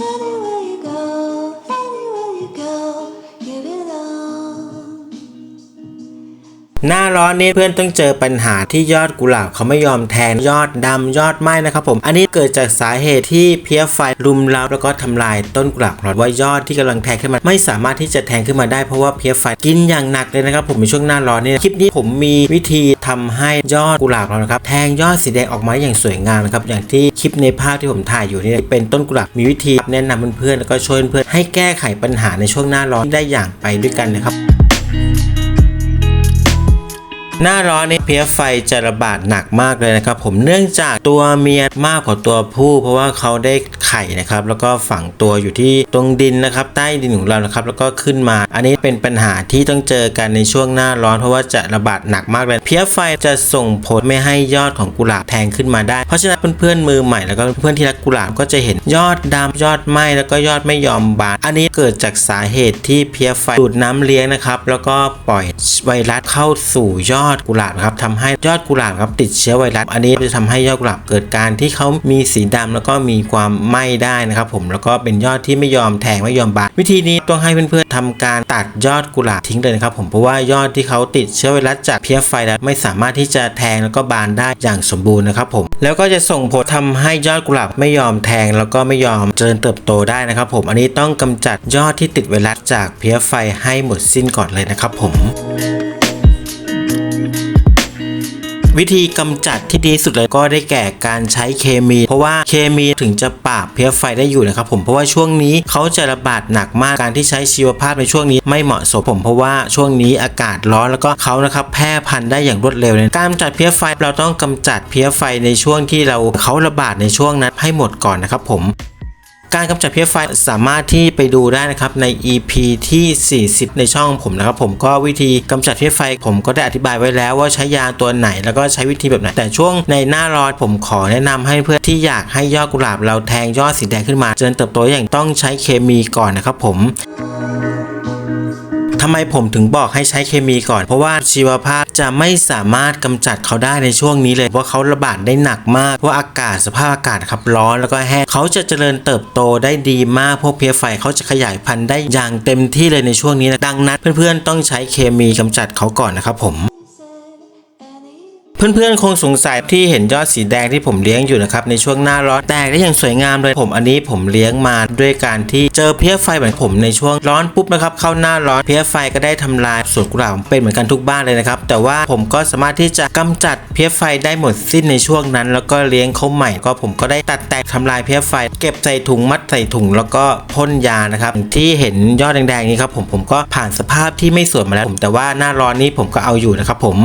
Anyway. หน้าร้อนนี่เพื่อนต้องเจอปัญหาที่ยอดกุหลาบเขาไม่ยอมแทงยอดดำยอดไหม้นะครับผม อันนี้เกิดจากสาเหตุที่เพี้ยไฟรุมเร้าแล้วก็ทำลายต้นกุหลาบของเราว่ายอดที่กำลังแทงขึ้นมา ไม่สามารถที่จะแทงขึ้นมาได้เพราะว่าเพี้ยไฟกินอย่างหนักเลยนะครับผมในช่วงหน้าร้อนนี่คลิปนี้ผมมีวิธีทำให้ยอดกุหลาบเรานะครับแทงยอดสีแดงออกมาอย่างสวยงามนะครับอย่างที่คลิปในภาพที่ผมถ่ายอยู่นี่เป็นต้นกุหลาบมีวิธีแนะนำเพื่อนๆแล้วก็ช่วยเพื่อนๆให้แก้ไขปัญหาในช่วงหน้าร้อนได้อย่างไปด้วยกันนะครับ หน้าร้อนนี่เพี้ยไฟจะระบาดหนักมากเลยนะครับ ผมเนื่องจากตัวเมียมากกว่าตัวผู้ เพราะว่าเขาได้ไข่นะครับ แล้วก็ฝังตัวอยู่ที่ตรงดินนะครับ ใต้ดินของเรานะครับ แล้วก็ขึ้นมา อันนี้เป็นปัญหาที่ต้องเจอกันในช่วงหน้าร้อน เพราะว่าจะระบาดหนักมากเลย เพี้ยไฟจะส่งผลไม่ให้ยอดของกุหลาบแทงขึ้นมาได้ เพราะฉะนั้นเพื่อนๆมือใหม่แล้วก็เพื่อนที่รักกุหลาบก็จะเห็นยอดดำยอดไหม้แล้วก็ยอดไม่ยอมบาน อันนี้เกิดจากสาเหตุที่เพี้ยไฟดูดน้ำเลี้ยงนะครับ แล้วก็ปล่อยไวรัสเข้าสู่ยอดอดกุหลาบครับทำให้ยอดกุหลาบครับติดเชื้อไวรัส อันนี้จะทำให้ยอดกุหลาบเกิดการที่เขามีสีดำแล้วก็มีความไหม้ได้นะครับผมแล้วก็เป็นยอดที่ไม่ยอมแทงไม่ยอมบานวิธีนี้ต้องให้เพื่อนๆทำการตัดยอดกุหลาบทิ้งเลยนะครับผมเพราะว่ายอดที่เขาติดเชื้อไวรัสจากเพี้ยไฟแล้วไม่สามารถที่จะแทงแล้วก็บานได้อย่างสมบูรณ์นะครับผมแล้วก็จะส่งผลทำให้ยอดกุหลาบไม่ยอมแทงแล้วก็ไม่ยอมเจริญเติบโตได้นะครับผมอันนี้ต้องกำจัดยอดที่ติดไวรัสจากเพี้ยไฟให้หมดสิ้นก่อนเลยนะครับผม วิธีกำจัดที่ดีสุดเลยก็ได้แก่การใช้เคมี เพราะว่าเคมีถึงจะปราบเพี้ยไฟได้อยู่นะครับผมเพราะว่าช่วงนี้เขาจะระบาดหนักมากการที่ใช้ชีวภาพในช่วงนี้ไม่เหมาะสมผมเพราะว่าช่วงนี้อากาศร้อนแล้วก็เขานะครับแพร่พันธุ์ได้อย่างรวดเร็วเลยการกำจัดเพี้ยไฟเราต้องกำจัดเพี้ยไฟในช่วงที่เราเขาระบาดในช่วงนั้นให้หมดก่อนนะครับผม การกำจัดเพี้ยไฟสามารถที่ไปดูได้นะครับใน EP ที่ 40 ในช่องผมนะครับผมก็วิธีกำจัดเพี้ยไฟผมก็ได้อธิบายไว้แล้วว่าใช้ยาตัวไหนแล้วก็ใช้วิธีแบบไหน แต่ช่วงในหน้าร้อนผมขอแนะนำให้เพื่อนที่อยากให้ยอดกุหลาบเราแทงยอดสีแดงขึ้นมา เจริญเติบโตอย่างต้องใช้เคมีก่อนนะครับผม ทำไมผมถึงบอกให้ใช้เคมีก่อน เพราะว่าชีวภาพจะไม่สามารถกำจัดเขาได้ในช่วงนี้เลย เพราะเขาระบาดได้หนักมาก เพราะอากาศสภาพอากาศครับร้อนแล้วก็แห้งเขาจะเจริญเติบโตได้ดีมาก พวกเพี้ยไฟเขาจะขยายพันธุ์ได้อย่างเต็มที่เลยในช่วงนี้นะดังนั้นเพื่อนๆต้องใช้เคมีกำจัดเขาก่อนนะครับผม เพื่อนๆ คงสงสัยที่เห็นยอดสีแดงที่ผมเลี้ยงอยู่นะครับในช่วงหน้าร้อนแตกได้อย่างสวยงามเลยผมอันนี้ผมเลี้ยงมาด้วยการที่เจอเพี้ยไฟเหมือนผมในช่วงร้อนปุ๊บนะครับเข้าหน้าร้อนเพี้ยไฟก็ได้ทำลายสวนกุหลาบเป็นเหมือนกันทุกบ้านเลยนะครับแต่ว่าผมก็สามารถที่จะกำจัดเพี้ยไฟได้หมดสิ้นในช่วงนั้น แล้วก็เลี้ยงเขาใหม่ ก็ผมก็ได้ตัดแตกทำลายเพี้ยไฟ เก็บใส่ถุงมัดใส่ถุงแล้วก็พ่นยานะครับที่เห็นยอดแดงๆนี้ครับผมผมก็ผ่านสภาพที่ไม่สวยมาแล้วผมแต่ว่าหน้าร้อนนี้ผมก็เอาอยู่นะครับผม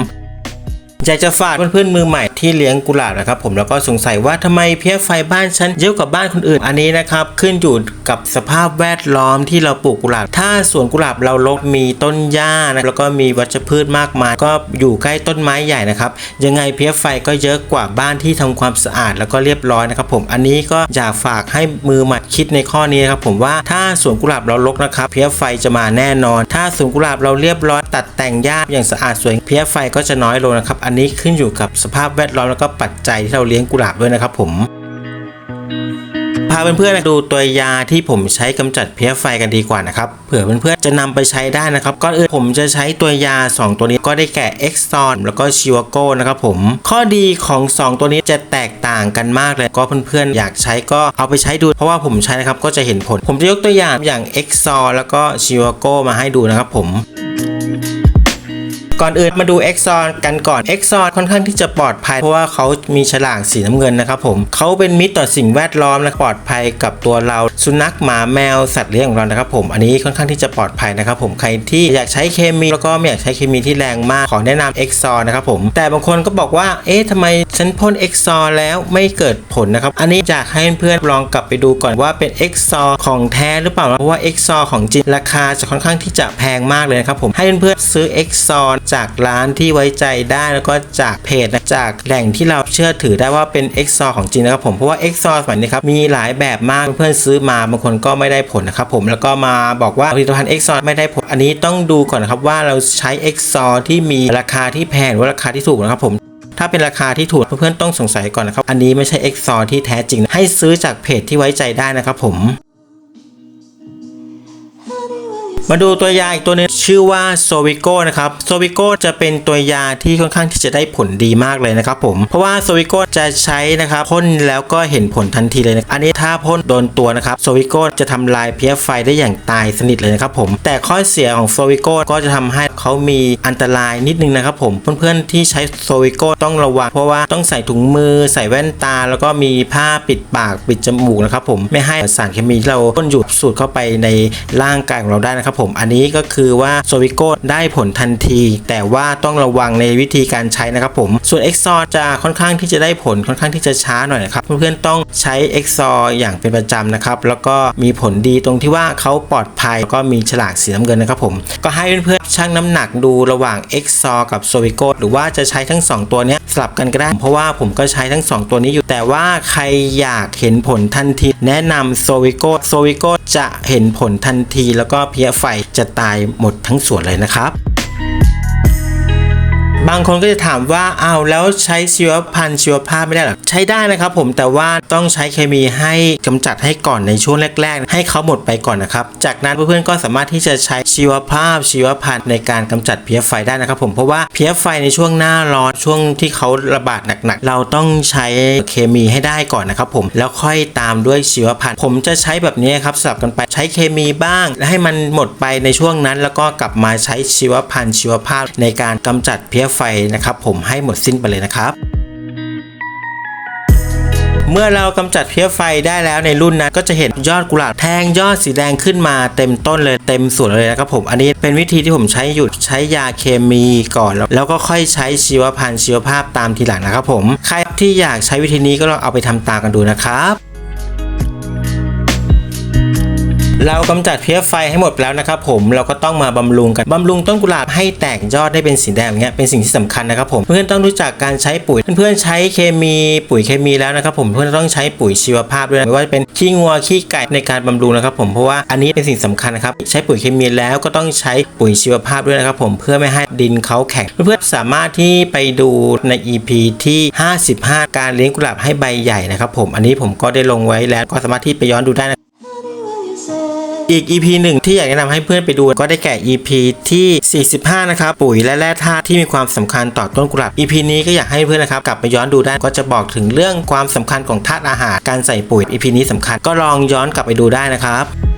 อยากจะฝากเพื่อนๆมือใหม่ที่เลี้ยงกุหลาบนะครับผมแล้วก็สงสัยว่าทำไมเพี้ยไฟบ้านฉันเยอะกว่าบ้านคนอื่น อันนี้นะครับขึ้นอยู่กับสภาพแวดล้อมที่เราปลูกกุหลาบ ถ้าสวนกุหลาบเรารกมีต้นหญ้านะแล้วก็มีวัชพืชมากมาย ก็อยู่ใกล้ต้นไม้ใหญ่นะครับยังไงเพี้ยไฟก็เยอะกว่าบ้านที่ทำความสะอาดแล้วก็เรียบร้อยนะครับผมอันนี้ก็อยากฝากให้มือใหม่คิดในข้อนี้นะครับผมว่าถ้าสวนกุหลาบเรารกนะครับเพี้ยไฟจะมาแน่นอน ถ้าสวนกุหลาบเราเรียบร้อยตัดแต่งหญ้าอย่างสะอาดสวยเพี้ยไฟก็จะน้อยลงนะครับอันนี้ขึ้นอยู่กับสภาพแวดล้อมแล้วก็ปัจจัยที่เราเลี้ยงกุหลาบด้วยนะครับผมพาเพื่อนๆดูตัวยาที่ผมใช้กำจัดเพี้ยไฟกันดีกว่านะครับเผื่อเพื่อนๆจะนำไปใช้ได้นะครับก่อนอื่นผมจะใช้ตัวยา 2 ตัวนี้ก็ได้แก่ e x o n แล้วก็ c h i w a g o นะครับผม ข้อดีของ 2 ตัวนี้จะแตกต่างกันมากเลยก็เพื่อนๆอยากใช้ก็เอาไปใช้ดู เพราะว่าผมใช้นะครับก็จะเห็นผล ผมจะยกตัวอย่างอย่าง e x o n แล้วก็ c h i w a g o มาให้ดูนะครับผม ก่อนอื่นมาดู e x o n กันก่อน e x o n ค่อนข้างที่จะปลอดภัย เพราะว่าเขามีฉลากสีน้ำเงินนะครับผมเขาเป็นมิตรต่อสิ่งแวดล้อมและปลอดภัยกับตัวเรา สุนัขหมาแมวสัตว์เลี้ยงของเรานะครับผมอันนี้ค่อนข้างที่จะปลอดภัยนะครับผมใครที่อยากใช้เคมีแล้วก็ไม่อยากใช้เคมีที่แรงมากขอแนะนำ e x o n นะครับผมแต่บางคนก็บอกว่าเอ๊ะทำไมฉันพ่น e x o n แล้วไม่เกิดผลนะครับอันนี้อยากให้เพื่อนๆลองกลับไปดูก่อนว่าเป็น e x o n ของแท้หรือเปล่าเพราะว่า e x o n ของจริงราคาจะค่อนข้างที่จะแพงมากเลยนะครับผมให้เพื่อนๆซื้อ e x o n จากร้านที่ไว้ใจได้แล้วก็จากเพจจากแหล่งที่เราเชื่อถือได้ว่าเป็น e x o n ของจริงนะครับผมเพราะว่า e x o n สมัยนี้ครับมีหลายแบบมากเพื่อนซื้อมาบางคนก็ไม่ได้ผลนะครับผมแล้วก็มาบอกว่าผลิตภัณฑ์ e x o n ไม่ได้ผล อันนี้ต้องดูก่อนนะครับว่าเราใช้ e x o n ที่มีราคาที่แพงหรือราคาที่ถูกนะครับผมถ้าเป็นราคาที่ถูกเพื่อนๆต้องสงสัยก่อนนะครับ อันนี้ไม่ใช่ e x o n ที่แท้จริง ให้ซื้อจากเพจที่ไว้ใจได้นะครับผม มาดูตัวยาอีกตัวหนึงชื่อว่าโซวิโก้นะครับโซวิโก้จะเป็นตัวยาที่ค่อนข้างที่จะได้ผลดีมากเลยนะครับผมเพราะว่าโซวิโก้จะใช้นะครับพ่นแล้วก็เห็นผลทันทีเลยนะอันนี้ถ้าพ่นโดนตัวนะครับโซวิโก้จะทำลายเพี้ยไฟได้อย่างตายสนิทเลยนะครับผมแต่ข้อเสียของโซวิโก้ก็จะทำให้เขามีอันตรายนิดนึงนะครับผมเพื่อนๆที่ใช้โซวิโก้ต้องระวังเพราะว่าต้องใส่ถุงมือ ใส่แว่นตา แล้วก็มีผ้าปิดปากปิดจมูกนะครับผมไม่ให้สารเคมีที่เราพ่นอยู่สูดเข้าไปในร่างกายของเราได้นะครับผมอันนี้ก็คือว่าโซวิโกได้ผลทันที แต่ว่าต้องระวังในวิธีการใช้นะครับผมส่วนเอ็กซอจะค่อนข้างที่จะได้ผลค่อนข้างที่จะช้าหน่อยนะครับเพื่อนๆต้องใช้เอ็กซออย่างเป็นประจำนะครับแล้วก็มีผลดีตรงที่ว่าเขาปลอดภัยก็มีฉลากสีน้ำเงินนะครับผมก็ให้เพื่อนๆชั่งน้ำหนักดูระหว่างเอ็กซอกับโซวิโกหรือว่าจะใช้ทั้งสองตัวนี้สลับกันก็ได้ เพราะว่าผมก็ใช้ทั้งสองตัวนี้อยู่แต่ว่าใครอยากเห็นผลทันที แนะนำโซวิโกโซวิโก จะเห็นผลทันทีแล้วก็เพี้ยไฟจะตายหมดทั้งสวนเลยนะครับ บางคนก็จะถามว่าอ้าวแล้วใช้ชีวพันธุ์ชีวภาพไม่ได้หรอใช้ได้นะครับผมแต่ว่าต้องใช้เคมีให้กำจัดให้ก่อนในช่วงแรก ๆ ให้เขาหมดไปก่อนนะครับ จากนั้นเพื่อนๆก็สามารถที่จะใช้ชีวภาพชีวพันธุ์ในการกำจัดเพี้ยไฟได้นะครับผมเพราะว่าเพี้ยไฟในช่วงหน้าร้อนช่วงที่เขาระบาดหนักๆ เราต้องใช้เคมีให้ได้ก่อนนะครับผมแล้วค่อยตามด้วยชีวพันธุ์ผมจะใช้แบบนี้ครับสลับกันไปใช้เคมีบ้างและให้มันหมดไปในช่วงนั้น แล้วก็กลับมาใช้ชีวพันธุ์ชีวภาพในการกำจัดเพี้ยไฟนะครับ ผมให้หมดสิ้นไปเลยนะครับ เมื่อเรากำจัดเพี้ยไฟได้แล้วในรุ่นนั้นก็จะเห็นยอดกุหลาบแทงยอดสีแดงขึ้นมาเต็มต้นเลยเต็มสวนเลยนะครับผมอันนี้เป็นวิธีที่ผมใช้อยู่ใช้ยาเคมีก่อน แล้วแล้วก็ค่อยใช้ชีวพันธุ์ชีวภาพตามทีหลังนะครับผมใครที่อยากใช้วิธีนี้ก็ลองเอาไปทำตามกันดูนะครับ เรากำจัดเพี้ยไฟให้หมดแล้วนะครับผมเราก็ต้องมาบำรุงกันบำรุงต้นกุหลาบให้แตกยอดได้เป็นสีแดงเงี้ยเป็นสิ่งที่สำคัญนะครับผมเพื่อนๆต้องรู้จักการใช้ปุ๋ย เพื่อนๆใช้เคมีปุ๋ยเคมีแล้วนะครับผมเพื่อนต้องใช้ปุ๋ยชีวภาพด้วยไม่ว่าจะเป็นขี้งัวขี้ไก่ในการบำรุงนะครับผมเพราะว่าอันนี้เป็นสิ่งสำคัญนะครับใช้ปุ๋ยเคมีแล้วก็ต้องใช้ปุ๋ยชีวภาพด้วยนะครับผมเพื่อไม่ให้ดินเขาแข็งเพื่อนๆสามารถที่ไปดูใน EP ที่ 55 การเลี้ยงกุหลาบให้ใบใหญ่นะครับผมอันนี้ผมก็ได้ลงไว้แล้วก็สามารถที่ไปย้อนดูได้ อีก EP หนึ่งที่อยากแนะนำให้เพื่อนไปดูก็ได้แก่ EP ที่ 45 นะครับปุ๋ยและแร่ธาตุที่มีความสำคัญต่อต้นกุหลาบ EP นี้ก็อยากให้เพื่อนนะครับกลับไปย้อนดูได้ก็จะบอกถึงเรื่องความสำคัญของธาตุอาหารการใส่ปุ๋ย EP นี้สำคัญก็ลองย้อนกลับไปดูได้นะครับ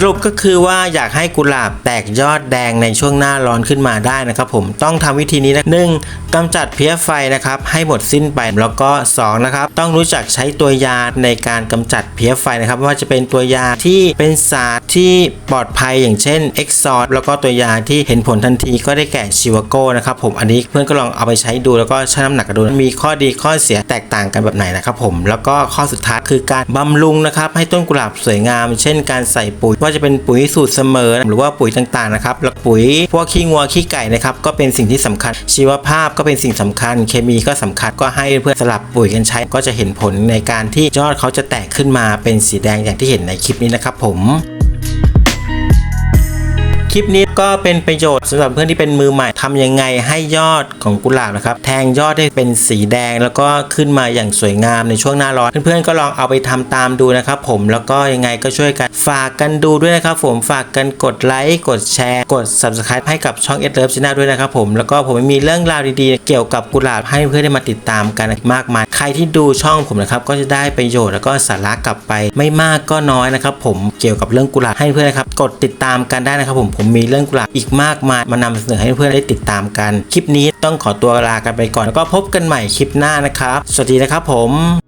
สรุปก็คือว่าอยากให้กุหลาบแตกยอดแดงในช่วงหน้าร้อนขึ้นมาได้นะครับผมต้องทำวิธีนี้นะหนึ่งกำจัดเพี้ยไฟนะครับให้หมดสิ้นไปแล้วก็สองนะครับต้องรู้จักใช้ตัวยาในการกำจัดเพี้ยไฟนะครับว่าจะเป็นตัวยาที่เป็นสารที่ปลอดภัยอย่างเช่นเอ็กซอร์แล้วก็ตัวยาที่เห็นผลทันทีก็ได้แก่ชิวโก้นะครับผมอันนี้เพื่อนก็ลองเอาไปใช้ดูแล้วก็ชั่งน้ำหนักกันดูมีข้อดีข้อเสียแตกต่างกันแบบไหนนะครับผมแล้วก็ข้อสุดท้ายคือการบำรุงนะครับให้ต้นกุหลาบสวยงาม เช่นการใส่ปุ๋ยว่าจะเป็นปุ๋ยสูตรเสมอ หรือว่าปุ๋ยต่างๆนะครับแล้วปุ๋ยพวกขี้งัวขี้ไก่นะครับก็เป็นสิ่งที่สำคัญ ชีวภาพก็เป็นสิ่งสำคัญ เคมีก็สำคัญก็ให้เพื่อนสลับปุ๋ยกันใช้ ก็จะเห็นผลในการที่ยอดเขาจะแตกขึ้นมาเป็นสีแดงอย่างที่เห็นในคลิปนี้นะครับผม คลิปนี้ก็เป็นประโยชน์สำหรับเพื่อนที่เป็นมือใหม่ทำยังไงให้ยอดของกุหลาบนะครับแทงยอดได้เป็นสีแดงแล้วก็ขึ้นมาอย่างสวยงามในช่วงหน้าร้อนเพื่อนๆก็ลองเอาไปทำตามดูนะครับผมแล้วก็ยังไงก็ช่วยกันฝากกันดูด้วยนะครับผมฝากกันกดไลค์กดแชร์ กด subscribe ให้กับช่องเอ l เลิฟช n น l ด้วยนะครับผมแล้วก็ผมมีเรื่องราวดีๆ เกี่ยวกับกุหลาบให้เพื่อนได้มาติดตามกันมากมาย ใครที่ดูช่องผมนะครับก็จะได้ประโยชน์แล้วก็สาระกลับไปไม่มากก็น้อยนะครับผมเกี่ยวกับเรื่องกุหลาบให้เพื่อนนะครับกดติดตามกันได้นะครับผมผมมีเรื่องกุหลาบอีกมากมายมานำเสนอให้เพื่อนได้ติดตามกัน คลิปนี้ต้องขอตัวลากันไปก่อนแล้วก็พบกันใหม่คลิปหน้านะครับ สวัสดีนะครับผม